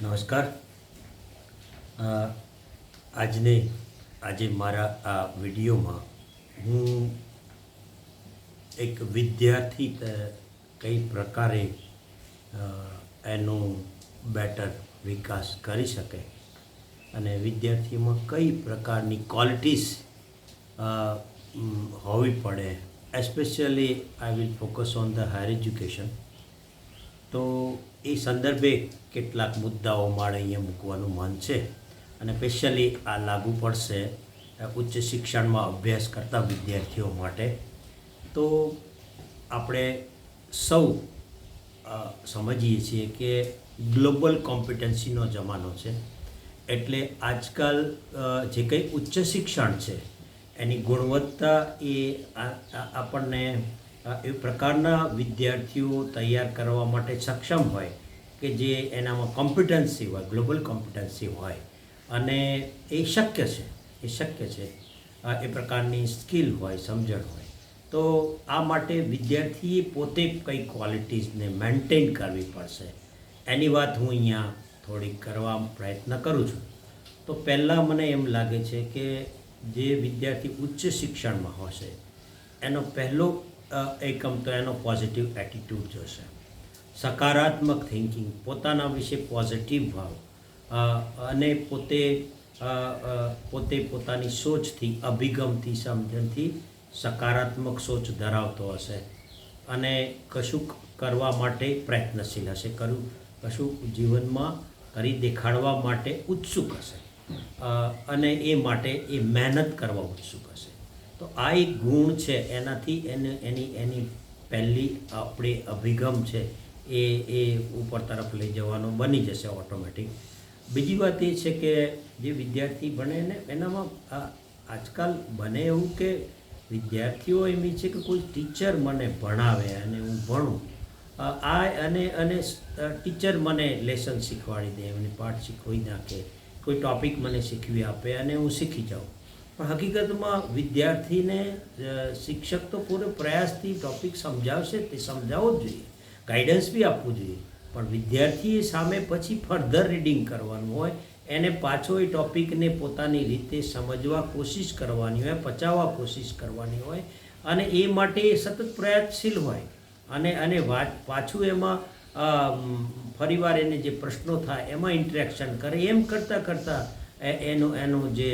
નમસ્કાર. આજને, આજે મારા આ વિડીયોમાં હું એક વિદ્યાર્થી કઈ પ્રકારે એનો બેટર વિકાસ કરી શકે અને વિદ્યાર્થીમાં કઈ પ્રકારની ક્વોલિટીઝ હોવી પડે, especially I will focus on the higher education. તો એ સંદર્ભે કેટલાક મુદ્દાઓ મારે અહીંયા મૂકવાનું મન છે અને સ્પેશિયલી આ લાગુ પડશે ઉચ્ચ શિક્ષણમાં અભ્યાસ કરતા વિદ્યાર્થીઓ માટે. તો આપણે સૌ સમજીએ છીએ કે ગ્લોબલ કોમ્પિટન્સીનો જમાનો છે. એટલે આજકાલ જે કંઈ ઉચ્ચ શિક્ષણ છે, એની ગુણવત્તા એ આપણને એ પ્રકારના વિદ્યાર્થીઓ તૈયાર કરવા માટે સક્ષમ હોય કે જે એનામાં કોમ્પિટન્સી હોય ગ્લોબલ કોમ્પિટન્સી હોય. અને એ શક્ય છે, એ શક્ય છે. એ પ્રકારની સ્કિલ હોય, સમજણ હોય. તો આ માટે વિદ્યાર્થીએ પોતે કઈ ક્વોલિટીઝને મેન્ટેન કરવી પડશે? એની વાત હું અહીંયા થોડીક કરવા પ્રયત્ન કરું છું. તો પહેલાં મને એમ લાગે છે કે જે વિદ્યાર્થી ઉચ્ચ શિક્ષણમાં હશે, એનો પહેલો એકમ તો એનો પોઝિટિવ એટીટ્યૂડ જોશે. સકારાત્મક થિંકિંગ પોતાના વિશે પોઝિટિવ ભાવ અને પોતે પોતે પોતાની સોચથી, અભિગમથી, સમજણથી સકારાત્મક સોચ ધરાવતો હશે. અને કશુંક કરવા માટે પ્રયત્નશીલ હશે. કરું, કશું જીવનમાં કરી દેખાડવા માટે ઉત્સુક હશે. અને એ માટે એ મહેનત કરવા ઉત્સુક હશે. તો આ એક ગુણ છે, એનાથી એને એની એની પહેલી આપણે અભિગમ છે, એ એ ઉપર તરફ લઈ જવાનો બની જશે ઓટોમેટિક. બીજી વાત એ છે કે જે વિદ્યાર્થી ભણે ને, એનામાં આજકાલ બને એવું કે વિદ્યાર્થીઓ એમ છે કે કોઈ ટીચર મને ભણાવે અને હું ભણું. આ અને અને ટીચર મને લેસન શીખવાડી દે, એમને પાઠ શીખવી નાખે, કોઈ ટોપિક મને શીખવી આપે અને હું શીખી જાઉં. પણ હકીકતમાં વિદ્યાર્થીને શિક્ષક તો પૂરો પ્રયાસથી ટોપિક સમજાવશે તે સમજાવવો જ જોઈએ. ગાઈડન્સ બી આપવું જોઈએ. પણ વિદ્યાર્થીએ સામે પછી ફર્ધર રીડિંગ કરવાનું હોય, એને પાછો એ ટોપિકને પોતાની રીતે સમજવા કોશિશ કરવાની હોય, પચાવવા કોશિશ કરવાની હોય, અને એ માટે સતત પ્રયાસશીલ હોય. અને અને પાછું એમાં ફરીવાર એને જે પ્રશ્નો થાય, એમાં ઇન્ટરેક્શન કરે, એમ કરતાં કરતાં એનું, એનો જે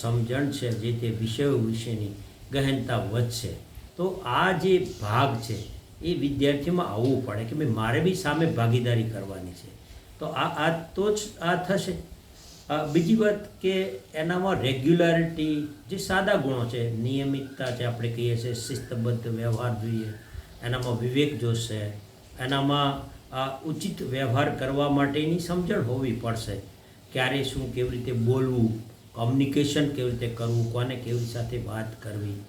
સમજણ છે જે તે વિષયો વિશેની ગહનતા વધશે. તો આ જે ભાગ છે, એ વિદ્યાર્થીમાં આવવું પડે કે ભાઈ મારે બી સામે ભાગીદારી કરવાની છે. તો આ આ તો જ આ થશે. બીજી વાત કે એનામાં રેગ્યુલારિટી જે સાદા ગુણો છે, નિયમિતતા છે આપણે કહીએ છીએ, શિસ્તબદ્ધ વ્યવહાર જોઈએ, એનામાં વિવેક જોશે, એનામાં આ ઉચિત વ્યવહાર કરવા માટેની સમજણ હોવી પડશે. ક્યારે શું કેવી રીતે બોલવું કોમ્યુનિકેશન કેવી રીતે કરવું, કોને કેવી સાથે વાત કરવી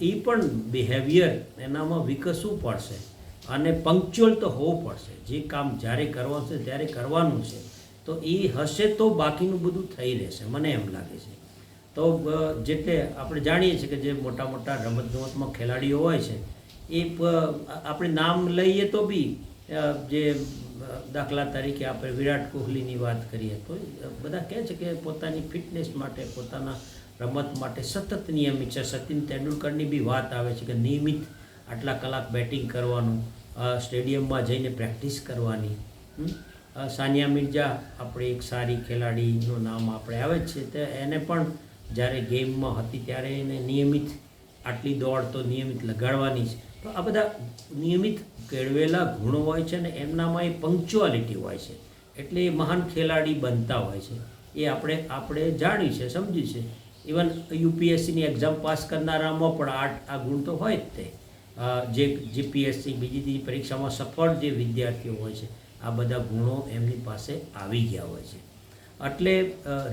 એ પણ બિહેવિયર એનામાં વિકસવું પડશે અને પંક્ચ્યુઅલ તો હોવું પડશે. જે કામ જ્યારે કરવાનું છે ત્યારે કરવાનું છે. તો એ હશે તો બાકીનું બધું થઈ રહેશે. મને એમ લાગે છે. તો જેટલે આપણે જાણીએ છીએ કે જે મોટા મોટા રમત ગમતમાં ખેલાડીઓ હોય છે, એ આપણે નામ લઈએ તો બી જે દાખલા તરીકે આપણે વિરાટ કોહલીની વાત કરીએ તો બધા કહે છે કે પોતાની ફિટનેસ માટે, પોતાના રમત માટે સતત નિયમિત છે. સચિન તેંડુલકરની બી વાત આવે છે કે નિયમિત આટલા કલાક બેટિંગ કરવાનું સ્ટેડિયમમાં જઈને પ્રેક્ટિસ કરવાની? સાનિયા મિર્ઝા આપણે એક સારી ખેલાડીનું નામ આપણે આવે છે. તે એને પણ જ્યારે ગેમમાં હતી ત્યારે એને નિયમિત આટલી દોડ તો નિયમિત લગાડવાની છે તો આ બધા નિયમિત કેળવેલા ગુણો હોય છે ને એમનામાં એ પંક્ચ્યુઆલિટી હોય છે. એટલે એ મહાન ખેલાડી બનતા હોય છે. એ આપણે આપણે જાણી છે સમજી છે. ઇવન યુપીએસસીની એક્ઝામ પાસ કરનારામાં પણ આ આ ગુણ તો હોય જ તે. જે જીપીએસસી બીજી બીજી પરીક્ષામાં સફળ જે વિદ્યાર્થીઓ હોય છે, આ બધા ગુણો એમની પાસે આવી ગયા હોય છે. એટલે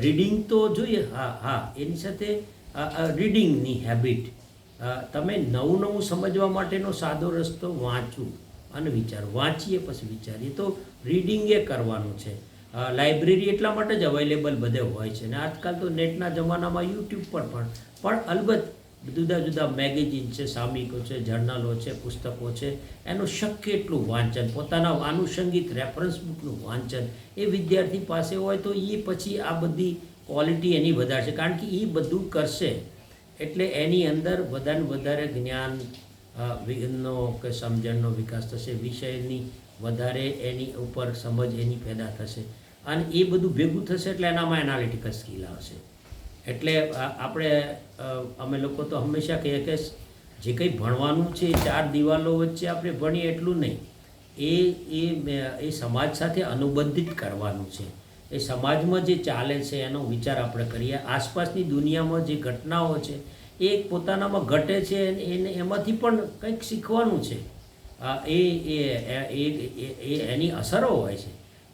રીડિંગ તો જોઈએ. હા હા, એની સાથે રીડિંગની હેબિટ તમે નવું નવું સમજવા માટેનો સાદો રસ્તો વાંચવું અને વિચાર. વાંચીએ પછી વિચારીએ. તો રીડિંગ એ કરવાનું છે. લાઇબ્રેરી એટલા માટે જ અવેલેબલ બધે હોય છે ને. આજકાલ તો નેટના જમાનામાં યુટ્યુબ પર પણ. પણ અલબત્ત જુદા જુદા મેગેઝિન છે, સામયિકો છે જર્નલો છે, પુસ્તકો છે, એનું શક્ય એટલું વાંચન. પોતાના આનુષંગિક રેફરન્સ બુકનું વાંચન. એ વિદ્યાર્થી પાસે હોય તો એ પછી આ બધી ક્વોલિટી એની વધારશે. કારણ કે એ બધું કરશે એટલે એની અંદર વધારે વધારે જ્ઞાન વિઘ્નનો કે સમજણનો વિકાસ થશે, વિષયની વધારે એની ઉપર સમજ એની પેદા થશે. અને એ બધું ભેગું થશે એટલે એનામાં એનાલિટિકલ સ્કિલ આવશે. એટલે આપણે અમે લોકો તો હંમેશા કહીએ કે જે કંઈ ભણવાનું છે, એ ચાર દિવાલો વચ્ચે આપણે ભણીએ એટલું નહીં. એ એ સમાજ સાથે અનુબંધિત કરવાનું છે. એ સમાજમાં જે ચાલે છે એનો વિચાર આપણે કરીએ. આસપાસની દુનિયામાં જે ઘટનાઓ છે, એ પોતાનામાં ઘટે છે એને એમાંથી પણ કંઈક શીખવાનું છે. એ એ, એ- એની અસરો હોય છે.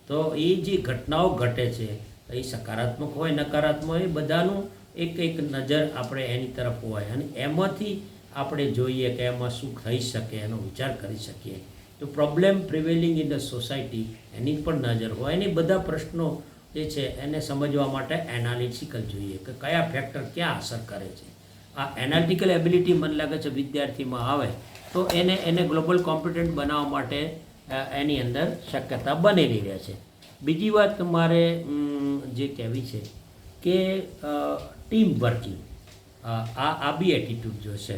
તો એ જે ઘટનાઓ ઘટે છે, એ સકારાત્મક હોય, નકારાત્મક એ બધાનું એક એક નજર આપણે એની તરફ હોય. અને એમાંથી આપણે જોઈએ કે એમાં શું થઈ શકે એનો વિચાર કરી શકીએ. તો problem prevailing in the society એની પણ નજર હોય. અને બધા પ્રશ્નો જે છે એને સમજવા માટે એનાલિટિકલ જોઈએ કે કયા ફેક્ટર ક્યાં અસર કરે છે. આ એનાલિટિકલ એબિલિટી મને લાગે છે વિદ્યાર્થીમાં આવે તો એને એને ગ્લોબલ કોમ્પિટન્ટ બનાવવા માટે એની અંદર શક્યતા બનેલી રહે છે. બીજી વાત મારે જે કહેવી છે કે ટીમ વર્કિંગ આ આ બી એટીટ્યૂડ જો છે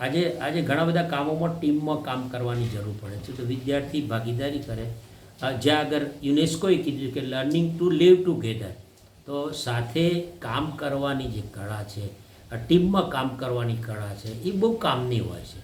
આજે આજે ઘણા બધા કામોમાં ટીમમાં કામ કરવાની જરૂર પડે છે. તો વિદ્યાર્થી ભાગીદારી કરે. જ્યાં આગળ યુનેસ્કોએ કીધું કે લર્નિંગ ટુ લીવ ટુગેધર તો સાથે કામ કરવાની જે કળા છે ટીમમાં કામ કરવાની કળા છે, એ બહુ કામની હોય છે.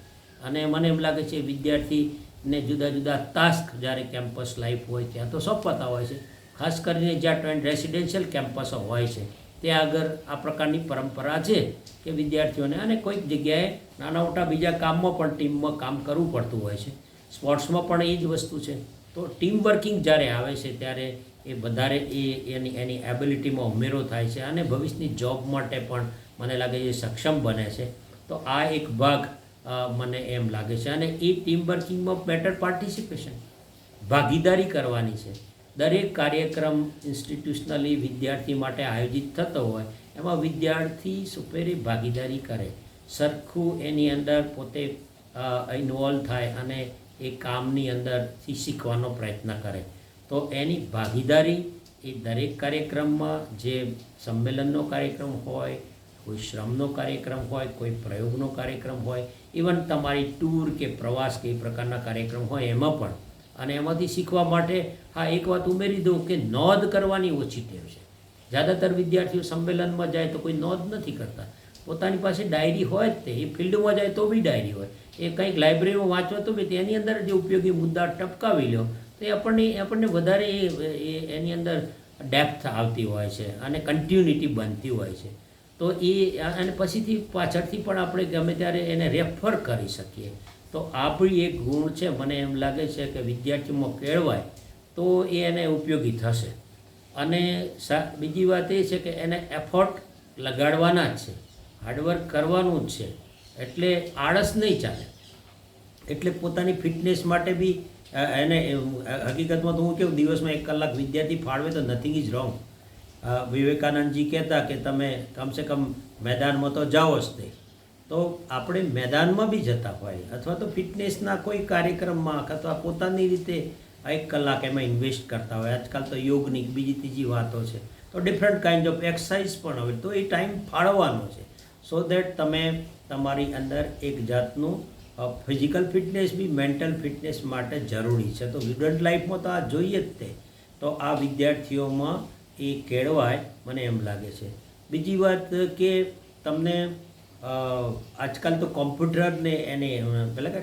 અને મને એમ લાગે છે વિદ્યાર્થીને જુદા જુદા ટાસ્ક જ્યારે કેમ્પસ લાઈફ હોય ત્યાં તો સોંપાતા હોય છે. ખાસ કરીને જ્યાં ટ્વેન્ટ રેસિડેન્શિયલ કેમ્પસો હોય છે, ત્યાં આગળ આ પ્રકારની પરંપરા છે કે વિદ્યાર્થીઓને અને કોઈક જગ્યાએ નાના મોટા બીજા કામમાં પણ ટીમમાં કામ કરવું પડતું હોય છે. સ્પોર્ટ્સમાં પણ એ જ વસ્તુ છે. તો ટીમ વર્કિંગ જ્યારે આવે છે, ત્યારે એ વધારે એ એની એની એબિલિટીમાં ઉમેરો થાય છે અને ભવિષ્યની જોબ માટે પણ મને લાગે છે સક્ષમ બને છે. તો આ એક ભાગ મને એમ લાગે છે. અને એ ટીમ વર્કિંગમાં બેટર પાર્ટિસિપેશન, ભાગીદારી કરવાની છે. દરેક કાર્યક્રમ ઇન્સ્ટિટ્યુશનલી વિદ્યાર્થી માટે આયોજિત થતો હોય, એમાં વિદ્યાર્થી સુપેરી ભાગીદારી કરે. સરખું એની અંદર પોતે ઇન્વોલ્વ થાય અને એ કામની અંદરથી શીખવાનો પ્રયત્ન કરે. તો એની ભાગીદારી એ દરેક કાર્યક્રમમાં જે સંમેલનનો કાર્યક્રમ હોય, કોઈ શ્રમનો કાર્યક્રમ હોય, કોઈ પ્રયોગનો કાર્યક્રમ હોય, ઇવન તમારી ટૂર કે પ્રવાસ કે એ પ્રકારના કાર્યક્રમ હોય એમાં પણ. અને એમાંથી શીખવા માટે હા, એક વાત ઉમેરી દઉં કે નોંધ કરવાની ઓછી ટેવ છે. જ્યાદાતર વિદ્યાર્થીઓ સંમેલનમાં જાય તો કોઈ નોંધ નથી કરતા. પોતાની પાસે ડાયરી હોય જ તે, એ ફિલ્ડમાં જાય તો બી ડાયરી હોય. એ કંઈક લાઇબ્રેરીમાં વાંચો તો બી તેની અંદર જે ઉપયોગી મુદ્દા ટપકાવી લો, તો એ આપણને આપણને વધારે એ એની અંદર ડેપ્થ આવતી હોય છે અને કન્ટિન્યુટી બનતી હોય છે. તો એ, અને પછીથી પાછળથી પણ આપણે ગમે ત્યારે એને રેફર કરી શકીએ. તો આપણી એક ગુણ છે, મને એમ લાગે છે કે વિદ્યાર્થીમાં કેળવાય, તો એ એને ઉપયોગી થશે. અને બીજી વાત એ છે કે એને એફર્ટ લગાડવાના જ છે. હાર્ડવર્ક કરવાનું જ છે. એટલે આળસ નહીં ચાલે. એટલે પોતાની ફિટનેસ માટે બી એને હકીકતમાં તો હું કેવું, દિવસમાં એક કલાક વિદ્યાર્થી ફાળવે તો નથિંગ ઇઝ રોંગ વિવેકાનંદજી કહેતા કે તમે કમસે કમ મેદાનમાં તો જાઓ જ તે તો આપણે મેદાનમાં બી જતા હોય અથવા તો ફિટનેસના કોઈ કાર્યક્રમમાં અથવા પોતાની રીતે એક કલાક એમાં ઇન્વેસ્ટ કરતા હોય. આજકાલ તો યોગની બીજી ત્રીજી વાતો છે. તો ડિફરન્ટ કાઇન્ડ ઓફ એક્સરસાઇઝ પણ હવે તો એ ટાઈમ ફાળવવાનો છે. સો દેટ તમે તમારી અંદર એક જાતનું ફિઝિકલ ફિટનેસ બી મેન્ટલ ફિટનેસ માટે જરૂરી છે. તો સ્ટુડન્ટ લાઈફમાં તો આ જોઈએ જ તે. તો આ વિદ્યાર્થીઓમાં એ કેળવાય, મને એમ લાગે છે. બીજી વાત કે તમને આજકાલ તો કોમ્પ્યુટર ને એને પેલા કે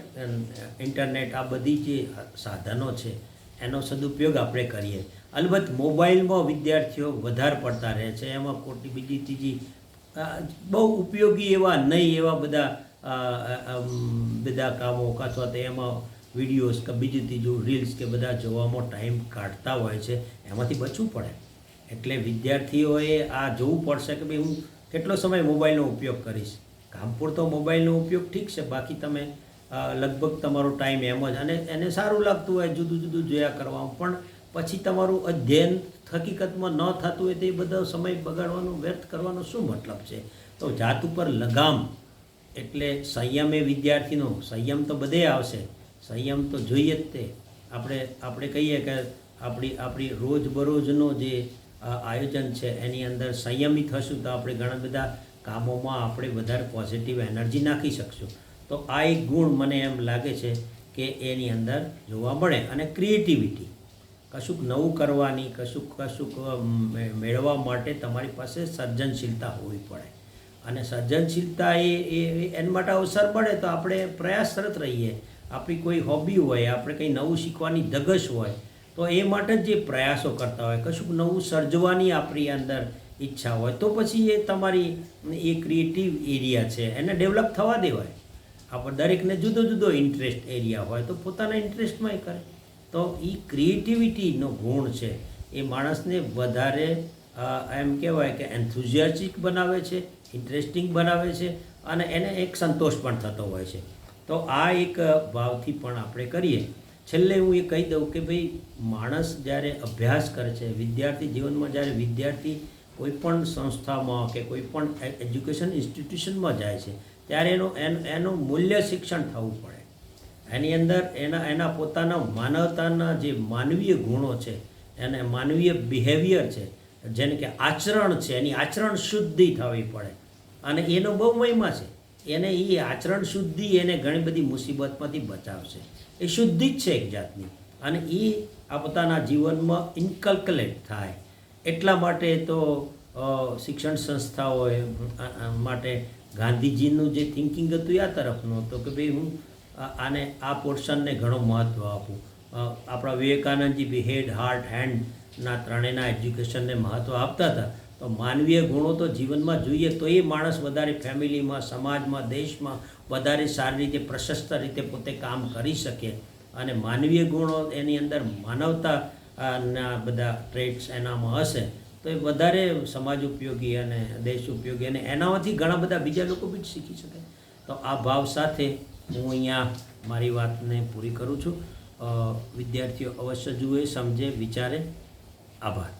ઇન્ટરનેટ આ બધી જે સાધનો છે, એનો સદુપયોગ આપણે કરીએ. અલબત્ત મોબાઈલમાં વિદ્યાર્થીઓ વધારે પડતા રહે છે. એમાં ખોટી બીજી ત્રીજી બહુ ઉપયોગી એવા, નહીં એવા બધા બધા કામો અથવા તો એમાં વિડીયોઝ કે બીજી ત્રીજું રીલ્સ કે બધા જોવામાં ટાઈમ કાઢતા હોય છે, એમાંથી બચવું પડે. એટલે વિદ્યાર્થીઓએ આ જોવું પડશે કે ભાઈ હું કેટલો સમય મોબાઈલનો ઉપયોગ કરીશ. કામ પૂરતો મોબાઈલનો ઉપયોગ ઠીક છે, બાકી તમે લગભગ તમારો ટાઈમ એમ જ, અને એને સારું લાગતું હોય, જુદું જુદું જોયા કરવામાં. પણ પછી તમારું અધ્યયન હકીકતમાં ન થતું હોય તે બધા સમય બગાડવાનો, વ્યર્થ કરવાનો શું મતલબ છે? તો જાત ઉપર લગામ એટલે સંયમ એ વિદ્યાર્થીનો, સંયમ તો બધે આવશે. સંયમ તો જોઈએ જ તે. આપણે આપણે કહીએ કે આપણી આપણી રોજબરોજનો જે આયોજન છે એની અંદર સંયમી થશું તો આપણે ઘણા બધા કામોમાં આપણે વધારે પોઝિટિવ એનર્જી નાખી શકશું. તો આ એક ગુણ મને એમ લાગે છે કે એની અંદર જોવા મળે. અને ક્રિએટિવિટી કશુંક નવું કરવાની, કશુંક કશુંક મેળવવા માટે તમારી પાસે સર્જનશીલતા હોવી પડે. અને સર્જનશીલતા એ એના માટે અવસર પડે તો આપણે પ્રયાસરત રહીએ. આપણી કોઈ હોબી હોય, આપણે કંઈ નવું શીખવાની ધગશ હોય, તો એ માટે જે પ્રયાસો કરતા હોય, કશુંક નવું સર્જવાની આપણી અંદર ઈચ્છા હોય, તો પછી એ તમારી, એ ક્રિએટિવ એરિયા છે, એને ડેવલપ થવા દેવાય. આપણે દરેકને જુદો જુદો ઇન્ટરેસ્ટ એરિયા હોય, તો પોતાના ઇન્ટરેસ્ટમાં એ કરે. તો એ ક્રિએટિવિટીનો ગુણ છે. એ માણસને વધારે એમ કહેવાય કે એન્થુઝિયાસ્ટિક બનાવે છે ઇન્ટરેસ્ટિંગ બનાવે છે અને એને એક સંતોષ પણ થતો હોય છે. તો આ એક ભાવથી પણ આપણે કરીએ. છેલ્લે હું એ કહી દઉં કે ભાઈ, માણસ જ્યારે અભ્યાસ કરે છે, વિદ્યાર્થી જીવનમાં જ્યારે વિદ્યાર્થી કોઈ પણ સંસ્થામાં કે કોઈ પણ એજ્યુકેશન ઇન્સ્ટિટ્યુશનમાં જાય છે, ત્યારે એનું, એન- મૂલ્ય શિક્ષણ થવું પડે. એની અંદર એના એના પોતાના માનવતાના જે માનવીય ગુણો છે, એને માનવીય બિહેવિયર છે જેને કે આચરણ છે, એની આચરણ શુદ્ધિ થવી પડે. અને એનો બહુ મહિમા છે. એને એ આચરણ શુદ્ધિ એને ઘણી બધી મુસીબતમાંથી બચાવશે. એ શુદ્ધિ જ છે એક જાતની. અને એ આ પોતાના જીવનમાં ઇન્કલ્કલેટ થાય. એટલા માટે તો શિક્ષણ સંસ્થાઓએ માટે ગાંધીજીનું જે થિંકિંગ હતું આ તરફનું હતું કે ભાઈ હું આને, આ પોર્શનને ઘણું મહત્ત્વ આપવું આપણા વિવેકાનંદજી બી હેડ, હાર્ટ, હેન્ડના ત્રણેયના એજ્યુકેશનને મહત્ત્વ આપતા હતા. તો માનવીય ગુણો તો જીવનમાં જોઈએ તો એ માણસ વધારે ફેમિલીમાં, સમાજમાં, દેશમાં વધારે સારી રીતે, પ્રશસ્ત રીતે પોતે કામ કરી શકે. અને માનવીય ગુણો એની અંદર માનવતા ના બધા ટ્રેટ્સ એનામાં હશે. તો એ વધારે સમાજ ઉપયોગી અને દેશ ઉપયોગી. અને એનામાંથી ઘણા બધા બીજા લોકો બી શીખી શકે. તો આ ભાવ સાથે હું અહીંયા મારી વાતને પૂરી કરું છું. વિદ્યાર્થીઓ અવશ્ય જુએ સમજે વિચારે. આભાર.